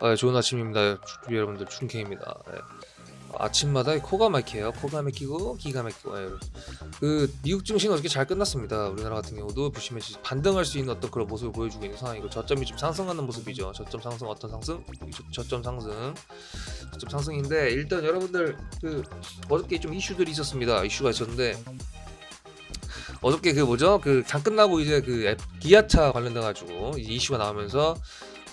아, 좋은 아침입니다. 주- 여러분들 춘케입니다. 예. 아침마다 코가 막혀요. 코가 막히고 기가 막히고. 예. 그 미국 증시는 어떻게 잘 끝났습니다. 우리나라 같은 경우도 지금 반등할 수 있는 어떤 그런 모습을 보여주고 있는 상황이고 저점이 좀 상승하는 모습이죠. 저점 상승 어떤 상승? 저, 저점 상승. 저점 상승인데 일단 여러분들 그 어저께 좀 이슈들이 있었습니다. 이슈가 있었는데 어저께 그 뭐죠? 그 장 끝나고 이제 그 앱- 기아차 관련돼 가지고 이슈가 나오면서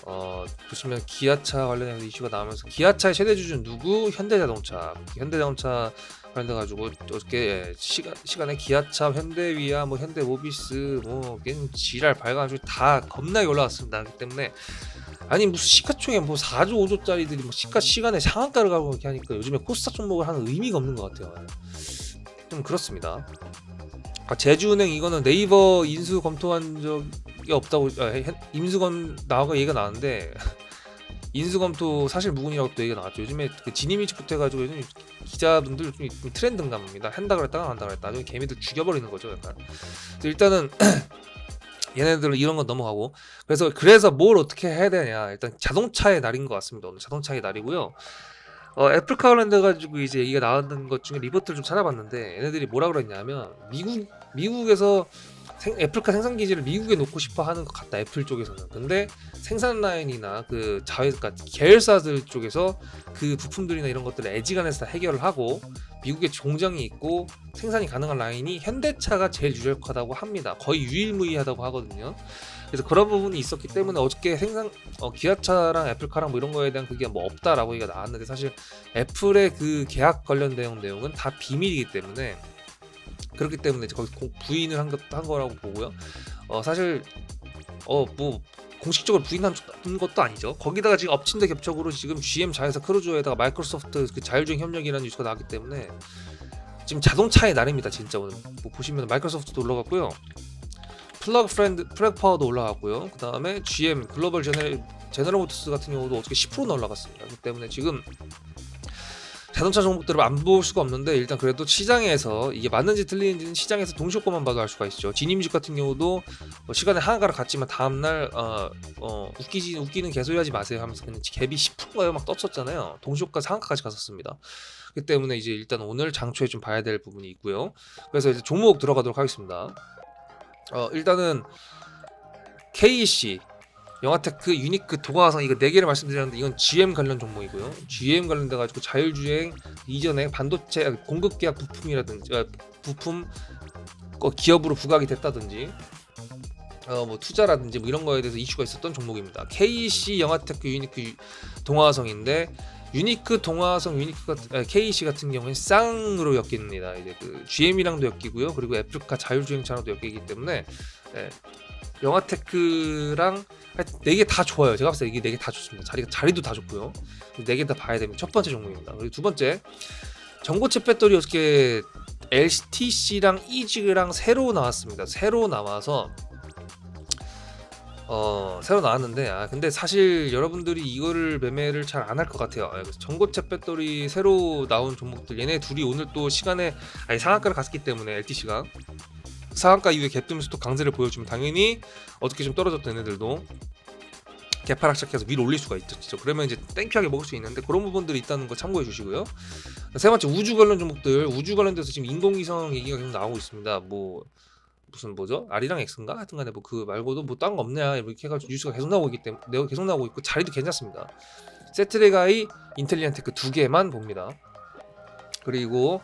어 보시면 기아차 관련해서 이슈가 나오면서 기아차의 최대 주주는 누구? 현대자동차. 현대자동차 관련돼 가지고 어저께 예, 시간 시간에 기아차, 현대위아, 뭐 현대모비스, 뭐 그냥 지랄 발가가지고 다 겁나게 올라왔습니다. 그렇기 때문에 아니 무슨 시가총액 뭐 4조 5조짜리들이 뭐 시가 시간에 상한가를 가고 이렇게 하니까 요즘에 코스닥 종목을 하는 의미가 없는 것 같아요. 좀 그렇습니다. 아, 제주은행 이거는 네이버 인수 검토한 적 이 없다고 아, 해- 인수검 나와가 얘기가 나왔는데 인수 검토 사실 무근이라고 또 얘기가 나왔죠. 요즘에 그 진이미지부터 해가지고 요즘 기자분들 좀, 좀 트렌드인가 봅니다. 한다 그랬다가 안 한다 그랬다. 나중에 개미들 죽여버리는 거죠. 약간. 그래서 일단은 얘네들은 이런 건 넘어가고 그래서 그래서 뭘 어떻게 해야 되냐 일단 자동차의 날인 것 같습니다. 오늘 자동차의 날이고요. 어, 애플카 관련돼 가지고 이제 얘기가 나왔던 것 중에 리포트를 좀 찾아봤는데 얘네들이 뭐라 그랬냐면 미국 미국에서 생, 애플카 생산 기지를 미국에 놓고 싶어 하는 것 같다 애플 쪽에서는. 근데 생산 라인이나 그 자회 그러니까 계열사들 쪽에서 그 부품들이나 이런 것들을 애지간해서 다 해결을 하고 미국에 공장이 있고 생산이 가능한 라인이 현대차가 제일 유력하다고 합니다. 거의 유일무이하다고 하거든요. 그래서 그런 부분이 있었기 때문에 어저께 생산 어, 기아차랑 애플카랑 뭐 이런 거에 대한 그게 뭐 없다라고 얘기가 나왔는데 사실 애플의 그 계약 관련 내용 내용은 다 비밀이기 때문에 그렇기 때문에 거기 공- 부인을 한, 것, 한 거라고 보고요. 어 사실 어뭐 공식적으로 부인한 것도 아니죠. 거기다가 지금 엎친 데 겹쳐으로 지금 GM 자회사 크루즈에다가 마이크로소프트 그 자율주행 협력이라는 뉴스가 나왔기 때문에 지금 자동차의 날입니다. 진짜 오늘 뭐 보시면 마이크로소프트도 올라갔고요. 플러그 프렌드 플래그 파워도 올라갔고요. 그 다음에 GM 글로벌 제네 제너럴 모터스 같은 경우도 어떻게 10%나 올라갔습니다. 그렇기 때문에 지금 자동차 종목들을 안 볼 수가 없는데 일단 그래도 시장에서 이게 맞는지 틀리는지는 시장에서 동시효과만 봐도 알 수가 있죠. 진임식 같은 경우도 뭐 시간에 하한가를 갔지만 다음날 어, 어, 웃기지 웃기는 개소리 하지 마세요 하면서 그냥 갭이 10%가요 막 떴었잖아요. 동시효과 상한가까지 갔었습니다. 그 때문에 이제 일단 오늘 장초에 좀 봐야 될 부분이 있고요. 그래서 이제 종목 들어가도록 하겠습니다. 어, 일단은 KEC 영화테크, 유니크, 도가화성 이거 네 개를 말씀드렸는데 이건 GM 관련 종목이고요. GM 관련돼 가지고 자율주행 이전에 반도체 아, 공급 계약 부품이라든지 아, 부품 거 기업으로 부각이 됐다든지 어 뭐 투자라든지 뭐 이런 거에 대해서 이슈가 있었던 종목입니다. KEC, 영화테크, 유니크, 유- 동화성인데 유니크, 동화성, 유니크 같은 아, KEC 같은 경우는 쌍으로 엮입니다. 이제 그 GM이랑도 엮이고요. 그리고 애플카 자율주행차랑도 엮이기 때문에 예, 영화테크랑 네개다 좋아요. 제가 봤을 때 이게 네 개 다 좋습니다. 자리가 자리도 다 좋고요. 네 개 다 봐야 됩니다. 첫 번째 종목입니다. 그리고 두 번째 전고체 배터리 어떻게 LTC랑 이지랑 새로 나왔습니다. 새로 나와서 어 새로 나왔는데 아 근데 사실 여러분들이 이거를 매매를 잘 안 할 것 같아요. 아, 전고체 배터리 새로 나온 종목들 얘네 둘이 오늘 또 시간에 아니 상한가를 갔기 때문에 LTC가 상한가 이후에 갭뜨면서 또 강세를 보여주면 당연히 어떻게 좀 떨어졌던 애들도 개파락 시작해서 위로 올릴 수가 있죠. 진짜. 그러면 이제 땡큐하게 먹을 수 있는데 그런 부분들이 있다는 거 참고해 주시고요. 세 번째 우주 관련 종목들 우주 관련돼서 지금 인공위성 얘기가 계속 나오고 있습니다. 뭐 무슨 뭐죠? R이랑 X인가 하여튼간에 뭐 그 말고도 뭐 딴 거 없냐 이렇게 해가지고 뉴스가 계속 나오고 있기 때문에 내가 계속 나오고 있고 자리도 괜찮습니다. 세트레가이 인텔리언테크 두 개만 봅니다. 그리고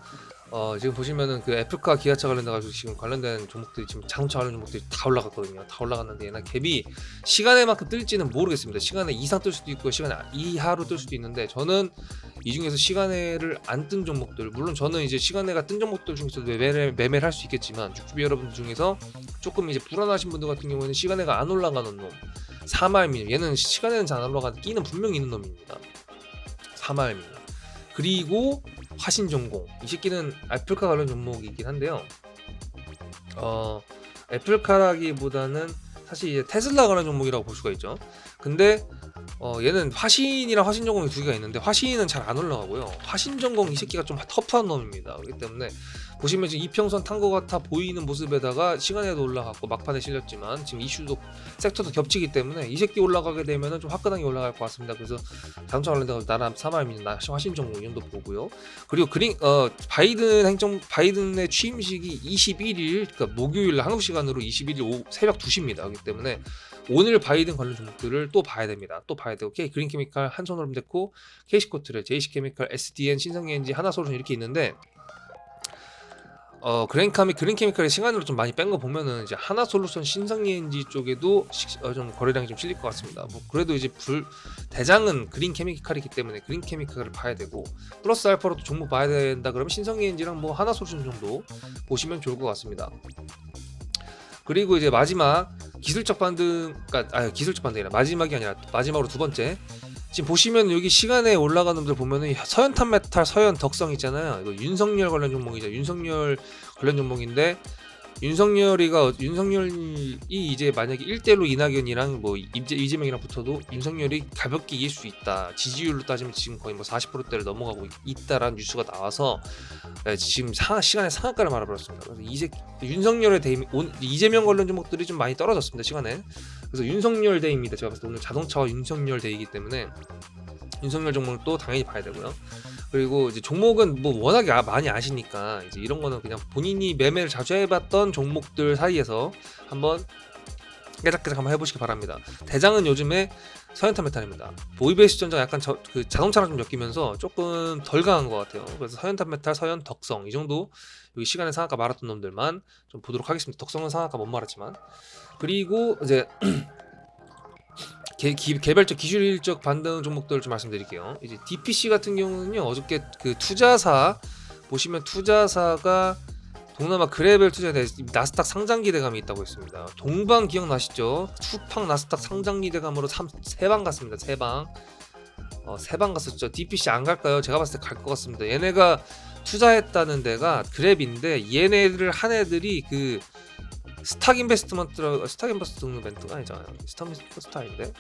어 지금 보시면은 그 애플카 기아차 관련돼 가지고 지금 관련된 종목들이 지금 자동차 관련 종목들이 다 올라갔거든요. 다 올라갔는데 얘나 갭이 시간에만큼 뜰지는 모르겠습니다. 시간에 이상 뜰 수도 있고 시간에 이하로 뜰 수도 있는데 저는 이 중에서 시간에를 안 뜬 종목들 물론 저는 이제 시간에가 뜬 종목들 중에서도 매매를, 매매를 할 수 있겠지만 죽주비 여러분들 중에서 조금 이제 불안하신 분들 같은 경우에는 시간에가 안 올라가는 놈 사말미 얘는 시간에는 잘 안 올라가는데 끼는 분명히 있는 놈입니다. 사말미 그리고 화신 전공 이 새끼는 애플카 관련 종목이긴 한데요. 어 애플카라기보다는 사실 이제 테슬라 관련 종목이라고 볼 수가 있죠. 근데 어 얘는 화신이랑 화신 전공이 두 개가 있는데 화신은 잘 안 올라가고요. 화신 전공 이 새끼가 좀 터프한 놈입니다. 그렇기 때문에 보시면 지금 이평선 탄 것 같아 보이는 모습에다가 시간에도 올라갔고 막판에 실렸지만 지금 이슈도 섹터도 겹치기 때문에 이 새끼 올라가게 되면은 좀 화끈하게 올라갈 것 같습니다. 그래서 자동차 관련된 나라. 나 화신 이 정도 보고요. 그리고 그린 어 바이든 행정 바이든의 취임식이 21일 그러니까 목요일 날 한국 시간으로 21일 오후 새벽 2시입니다. 그렇기 때문에 오늘 바이든 관련 종목들을 또 봐야 됩니다. 또 봐야 되고 K 그린 케미칼 한손으로 됐고 KC코트를 JC 케미칼 SDN 신성엔지 하나솔루션 이렇게 있는데 어 그랜카미 그린 케미칼의 시간으로 좀 많이 뺀 거 보면은 이제 하나 솔루션 신성엔지 쪽에도 시- 어, 좀 거래량이 좀 실릴 것 같습니다. 뭐 그래도 이제 불 대장은 그린 케미칼이기 때문에 그린 케미칼을 봐야 되고 플러스 알파로 또 종목 봐야 된다 그러면 신성엔지랑 뭐 하나 솔루션 정도 보시면 좋을 것 같습니다. 그리고 이제 마지막 기술적 반등, 그러니까 아 기술적 반등이 아니라 마지막이 아니라 마지막으로 두 번째. 지금 보시면 여기 시간에 올라가는 놈들 보면은 서현탄 메탈, 서현 덕성 있잖아요. 이거 윤석열 관련 종목이죠. 윤석열 관련 종목인데 윤석열이가 윤석열이 이제 만약에 1대1로 이낙연이랑 뭐 이재, 이재명이랑 붙어도 윤석열이 가볍게 이길 수 있다. 지지율로 따지면 지금 거의 뭐 40%대를 넘어가고 있- 있다라는 뉴스가 나와서 네, 지금 상, 시간에 상한가를 말아버렸습니다. 그래서 이제 윤석열의 온- 이재명 관련 종목들이 좀 많이 떨어졌습니다 시간에. 그래서 윤석열 대입니다. 제가 봤을 때 오늘 자동차와 윤석열 대이기 때문에 윤석열 종목을 또 당연히 봐야 되고요. 그리고 이제 종목은 뭐 워낙에 아- 많이 아시니까 이제 이런 거는 그냥 본인이 매매를 자주 해봤던 종목들 사이에서 한번 깨작깨작 한번 해보시기 바랍니다. 대장은 요즘에 서현탄 메탈입니다. 보이베이스 전장 약간 저, 그 자동차랑 좀 엮이면서 조금 덜 강한 것 같아요. 그래서 서현탄 메탈, 서현 덕성 이 정도 여기 시간에 상한가 말았던 놈들만 좀 보도록 하겠습니다. 덕성은 상한가 못 말았지만 그리고 이제 개, 기- 개별적 기술적 반등 종목들을 좀 말씀드릴게요. 이제 DPC 같은 경우는요 어저께 그 투자사 보시면 투자사가 동남아 그레벨 투자에 나스닥 상장 기대감이 있다고 했습니다. 동방 기억나시죠? 수팡 나스닥 상장 기대감으로 3, 세방 갔습니다. 세 방. 어, 세방 갔었죠. DPC 안 갈까요? 제가 봤을 때 갈 것 같습니다. 얘네가 투자했다는 데가 그랩인데 얘네들 한 애들이 그 스탁 인베스트먼트 스탁 인베스트먼트가 아니잖아요. 스탁 인베스트인데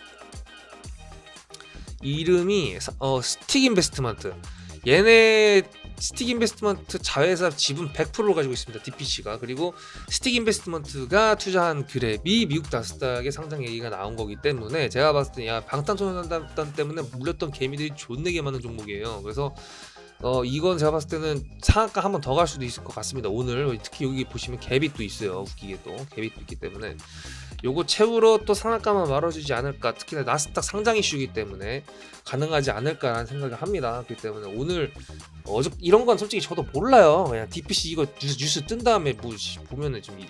이름이 사- 어 스틱 인베스트먼트 얘네 스틱 인베스트먼트 자회사 지분 100%를 가지고 있습니다. DPC가 그리고 스틱 인베스트먼트가 투자한 그랩이 미국 나스닥의 상장 얘기가 나온 거기 때문에 제가 봤을 때 야 방탄소년단 때문에 물렸던 개미들이 존내게 많은 종목이에요. 그래서 어 이건 제가 봤을 때는 상한가 한 번 더 갈 수도 있을 것 같습니다. 오늘 특히 여기 보시면 또 있어요. 웃기게도 또 있기 때문에 요거 채우러 또 상한가만 말아주지 않을까. 특히나 나스닥 상장 이슈이기 때문에 가능하지 않을까라는 생각을 합니다. 그렇기 때문에 오늘 어저 이런 건 솔직히 저도 몰라요. 그냥 DPC 이거 뉴스, 뉴스 뜬 다음에 뭐 씨, 보면은 좀 이-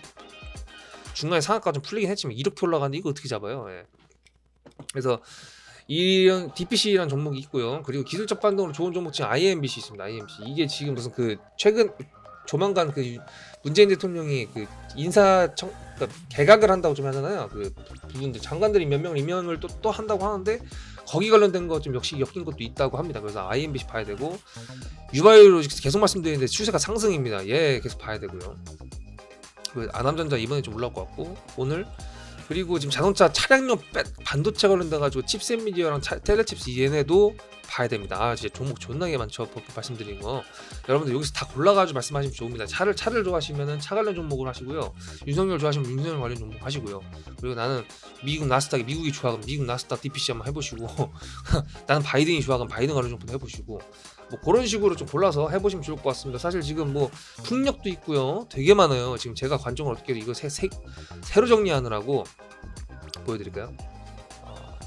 중간에 상한가 좀 풀리긴 했지만 이렇게 올라가는데 이거 어떻게 잡아요? 예. 그래서 이런 DPC라는 종목이 있고요. 그리고 기술적 반동으로 좋은 종목 중에 IMBC 있습니다. IMBC 이게 지금 무슨 그 최근 조만간 그 문재인 대통령이 그 인사 청 그러니까 개각을 한다고 좀 하잖아요. 그 부분들 장관들이 몇 명을 임명을 또 또 한다고 하는데 거기 관련된 거좀 역시 엮인 것도 있다고 합니다. 그래서 IMBC 봐야 되고 유바이로 계속 말씀드리는데 추세가 상승입니다. 얘 계속 봐야 되고요. 그 아남전자 이번에 좀 올라올 것 같고 오늘 그리고 지금 자동차 차량용 배- 반도체 관련돼 가지고 칩셋 미디어랑 차- 텔레칩스 얘네도 봐야 됩니다. 아 진짜 종목 존나게 많죠. 버- 말씀드린 거 여러분들 여기서 다 골라가지고 말씀하시면 좋습니다. 차를 차를 좋아하시면은 차 관련 종목을 하시고요. 윤석열 좋아하시면 윤석열 관련 종목 하시고요. 그리고 나는 미국 나스닥이 미국이 좋아 그럼 미국 나스닥 DPC 한번 해보시고 나는 바이든이 좋아 그럼 바이든 관련 종목 해보시고 뭐 그런 식으로 좀 골라서 해보시면 좋을 것 같습니다. 사실 지금 뭐 풍력도 있고요. 되게 많아요. 지금 제가 관점을 어떻게 이거 새, 새, 새로 정리하느라고 보여드릴까요? 어,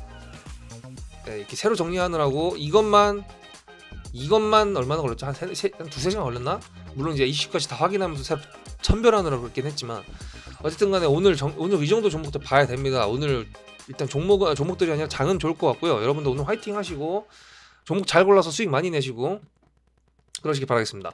네, 이렇게 새로 정리하느라고 이것만 이것만 얼마나 걸렸죠? 한, 세, 세, 한 두세 시간 걸렸나? 물론 이제 이슈까지 다 확인하면서 새로 천별하느라 그렇긴 했지만 어쨌든 간에 오늘 정, 오늘 이 정도 종목들 봐야 됩니다. 오늘 일단 종목 종목들이 아니라 장은 좋을 것 같고요. 여러분들 오늘 화이팅 하시고 종목 잘 골라서 수익 많이 내시고 그러시기 바라겠습니다.